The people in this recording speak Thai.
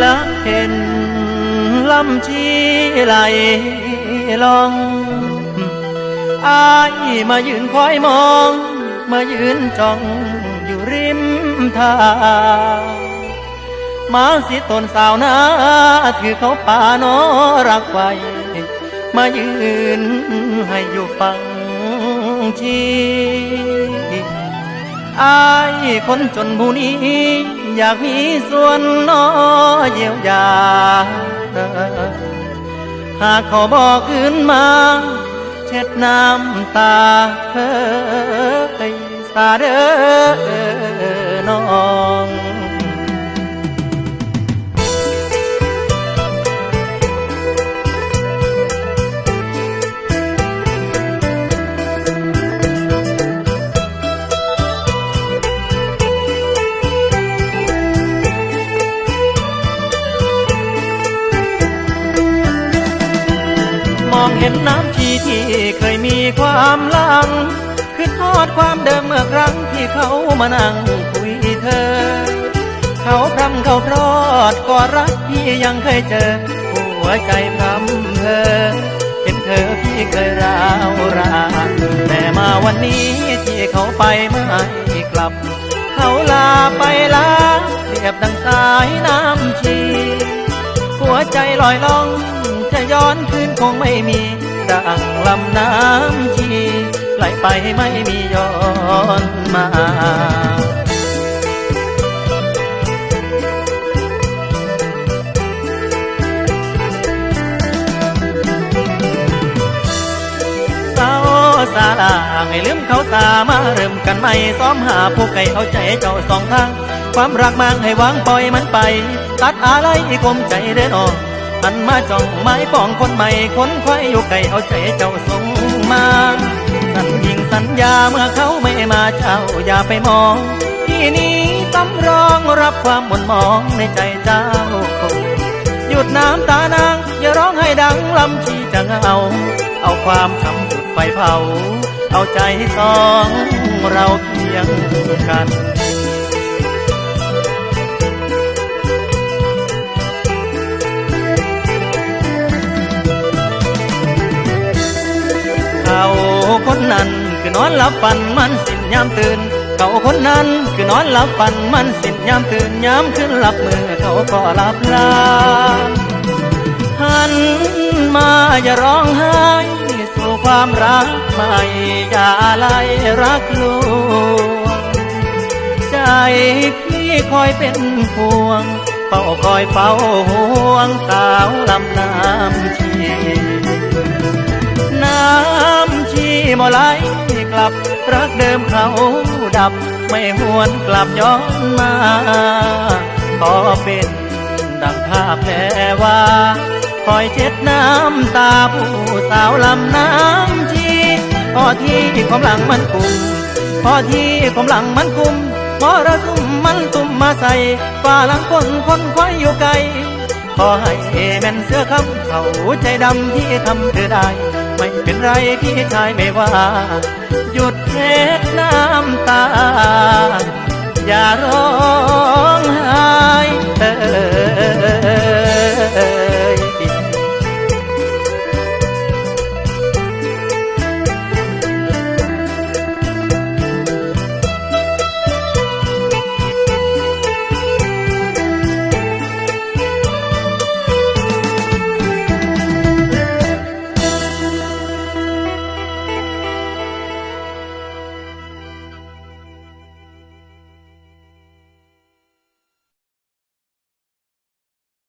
และเห็นลำชีไหลลองอายมายืนคอยมอง มายืนจ้องอยู่ริมทางมาสิตนสาวนาถือเขาป่านอรักไว้มายืนให้อยู่ฟังชี อายคนจนผู้นี้ อยากมีส่วนน้อเยียวยา หากเขาบอกคืนมา เช็ดน้ำตาเฮ้ยสาเด้อน้อง องเห็นน้ำชีที่เคยมีความลังคือทอดความเดิมเมื่อครั้งที่เขามานั่งคุยเธอ เขาพรำเขาพรอดก็รักพี่ยังเคยเจอ หัวใจพรำเธอเห็นเธอพี่เคยร้าวรานแต่มาวันนี้ที่เขาไปไม่กลับ เขาลาไปลาเรียบดังสายน้ำชี หัวใจลอยล่อง ย้อนคืนคงไม่มีดังลำน้ำชีไหลไปไม่มีย้อนมาสาวสาลาให้ลืมเขาสามาเริ่มกันใหม่ซ้อมหาผู้ไก่เอาใจเจ้าสองทาง ความรักมางให้วางปล่อยมันไป ตัดอะไรคมใจเดินออก หันมาจ้องไม้ปองคนใหม่คนควายอยู่ไก่เอาใจเจ้าส่งมาสัญญิงสัญญาเมื่อเขาไม่มาเจ้าอย่าไปมอง ที่นี้สำรองรับความหม่นมองในใจเจ้า หยุดน้ำตานางอย่าร้องให้ดังลำชีจะเหงาเอาความช้ำจุดไฟเผา เอาใจสองเราเคียงกัน คนนั้น คือนอนหลับฝันมันสิ้นยามตื่น เขาคนนั้น คือนอนหลับฝันมันสิ้นยามตื่นยามขึ้นหลับมือเขาก็หลับลาหันมาอย่าร้องไห้สู่ความรักใหม่อย่าอะไรรักลวงใจพี่คอยเป็นห่วงเฝ้าคอยเฝ้าห่วงสาวลำน้ำชี บ่ไหลกลับ รักเดิมเขาดับ ไม่หวนกลับย้อนมาขอเป็นดังภาพแพรว่าคอยเช็ดน้ำตาผู้สาวลำน้ำชีพอที่ความหลังมันกุมพอที่ความหลังมันกุมมรสุมมันตุ่มมาใส่ฝ่าหลังคนคนควายอยู่ไกลขอให้แม่นเสื้อคำเขาใจดำที่ทำเธอได้ ไม่เป็นไรพี่ชายไม่ว่า หยุดเทน้ำตา อย่าร้องไห้เธอ